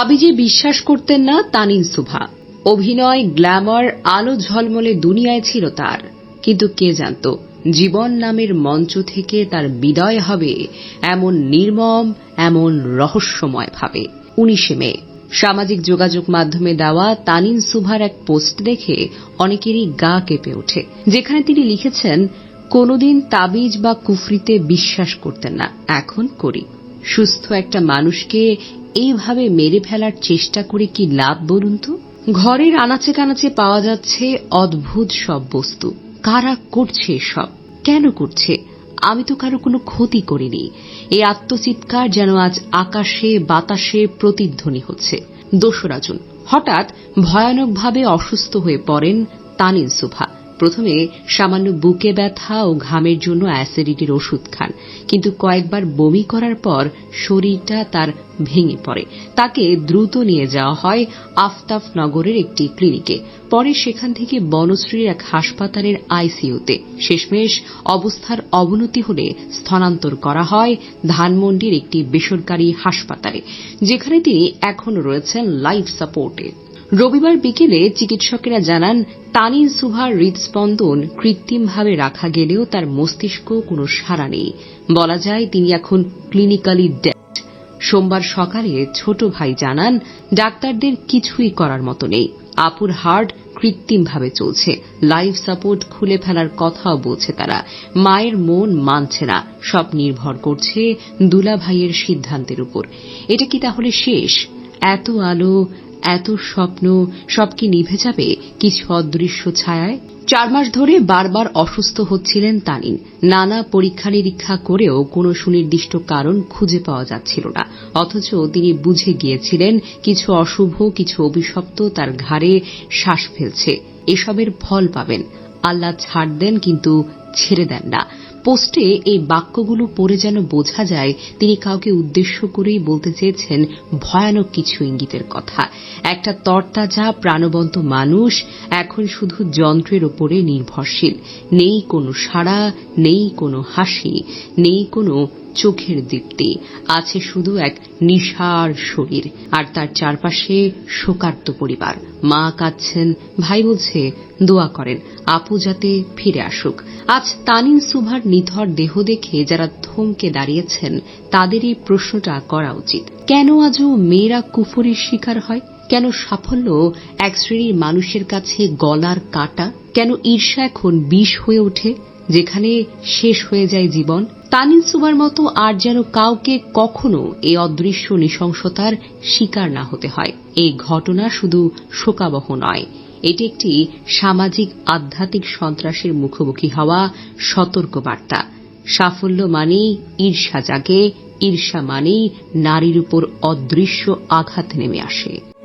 তাবিজে বিশ্বাস করতেন না তানিন সুভা। অভিনয়, গ্ল্যামার, আলো ঝলমলে দুনিয়ায় ছিল তার। কিন্তু কে জানত, জীবন নামের মঞ্চ থেকে তার বিদায় হবে এমন নির্মম, এমন রহস্যময় ভাবে। উনিশে মে, সামাজিক যোগাযোগ মাধ্যমে দেওয়া তানিন সুভার এক পোস্ট দেখে অনেকেরই গা কেঁপে ওঠে, যেখানে তিনি লিখেছেন, কোনোদিন তাবিজ বা কুফরিতে বিশ্বাস করতেন না, এখন করি। সুস্থ একটা মানুষকে এইভাবে মেরে ফেলার চেষ্টা করে কি লাভ বলুন তো? ঘরের আনাচে কানাচে পাওয়া যাচ্ছে অদ্ভুত সব বস্তু। কারা করছে সব? কেন করছে? আমি তো কারও কোনো ক্ষতি করিনি। এই আত্মচিৎকার যেন আজ আকাশে, বাতাসে প্রতিধ্বনি হচ্ছে। দোসরা জুন হঠাৎ ভয়ানকভাবে অসুস্থ হয়ে পড়েন তানিন সুভা। প্রথমে সামান্য বুকে ব্যথা ও ঘামের জন্য অ্যাসিডিটির ওষুধ খান। কিন্তু কয়েকবার বমি করার পর শরীরটা তার ভেঙে পড়ে। তাকে দ্রুত নিয়ে যাওয়া হয় আফতাফ নগরের একটি ক্লিনিকে। পরে সেখান থেকে বনশ্রীর এক হাসপাতালের আইসিইউতে। শেষমেশ অবস্থার অবনতি হলে স্থানান্তর করা হয় ধানমন্ডির একটি বেসরকারি হাসপাতালে, যেখানে তিনি এখনও রয়েছেন লাইফ সাপোর্টে। রবিবার বিকেলে চিকিৎসকেরা জানান, তানিন সুভার হৃদস্পন্দন কৃত্রিমভাবে রাখা গেলেও তার মস্তিষ্ক কোনো সাড়া নেই। বলা যায়, তিনি এখন ক্লিনিক্যালি ডেড সোমবার সকালে ছোট ভাই জানান, ডাক্তারদের কিছুই করার মতো নেই। আপুর হার্ট কৃত্রিমভাবে চলছে। লাইফ সাপোর্ট খুলে ফেলার কথাও বলছে তারা। মায়ের মন মানছে না। সব নির্ভর করছে দুলা ভাইয়ের সিদ্ধান্তের উপর। এটা কি তাহলে শেষ? এত আলো এত স্বপ্ন সব কি নিভে যাবে? কিছু অদৃশ্য ছায়ায়? চার মাস ধরে বারবার অসুস্থ হচ্ছিলেন তানিন। নানা পরীক্ষা নিরীক্ষা করেও কোনো সুনির্দিষ্ট কারণ খুঁজে পাওয়া যাচ্ছিল না। অথচ তিনি বুঝে গিয়েছিলেন, কিছু অশুভ, কিছু অভিশপ্ত তার ঘাড়ে শ্বাস ফেলছে। এসবের ফল পাবেন। আল্লাহ ছাড় দেন, কিন্তু ছেড়ে দেন না। পোস্টে এই বাক্যগুলো পড়ে যেন বোঝা যায়, তিনি কাউকে উদ্দেশ্য করেই বলতে চেয়েছেন ভয়ানক কিছু ইঙ্গিতের কথা। একটা তরতাজা, প্রাণবন্ত মানুষ এখন শুধু যন্ত্রের ওপরে নির্ভরশীল। নেই কোনো সাড়া, নেই কোনো হাসি, নেই কোনো চোখের দীপ্তি। আছে শুধু এক নিশার শরীর, আর তার চারপাশে শোকার্ত পরিবার। মা কাঁদছেন, ভাই বলছে, দোয়া করেন। আপু যাতে ফিরে আসুক। আজ তানিন সুভার নিথর দেহ দেখে যারা থমকে দাঁড়িয়েছেন তাদের এই প্রশ্নটা করা উচিত। কেন আজও মেয়েরা কুফরির শিকার হয়? কেন সাফল্য এক শ্রেণির মানুষের কাছে গলার কাটা? কেন ঈর্ষা এখন বিষ হয়ে ওঠে, যেখানে শেষ হয়ে যায় জীবন? তানিন সুবার মতো আর যেন কাউকে কখনো এই অদৃশ্য নৃশংসতার শিকার না হতে হয়। এই ঘটনা শুধু শোকাবহ নয় এটি একটি সামাজিক আধ্যাত্মিক সন্ত্রাসের মুখোমুখি হওয়া সতর্ক বার্তা সাফল্য মানেই ঈর্ষা জাগে, ঈর্ষা মানেই নারীর উপর অদৃশ্য আঘাত নেমে আসে।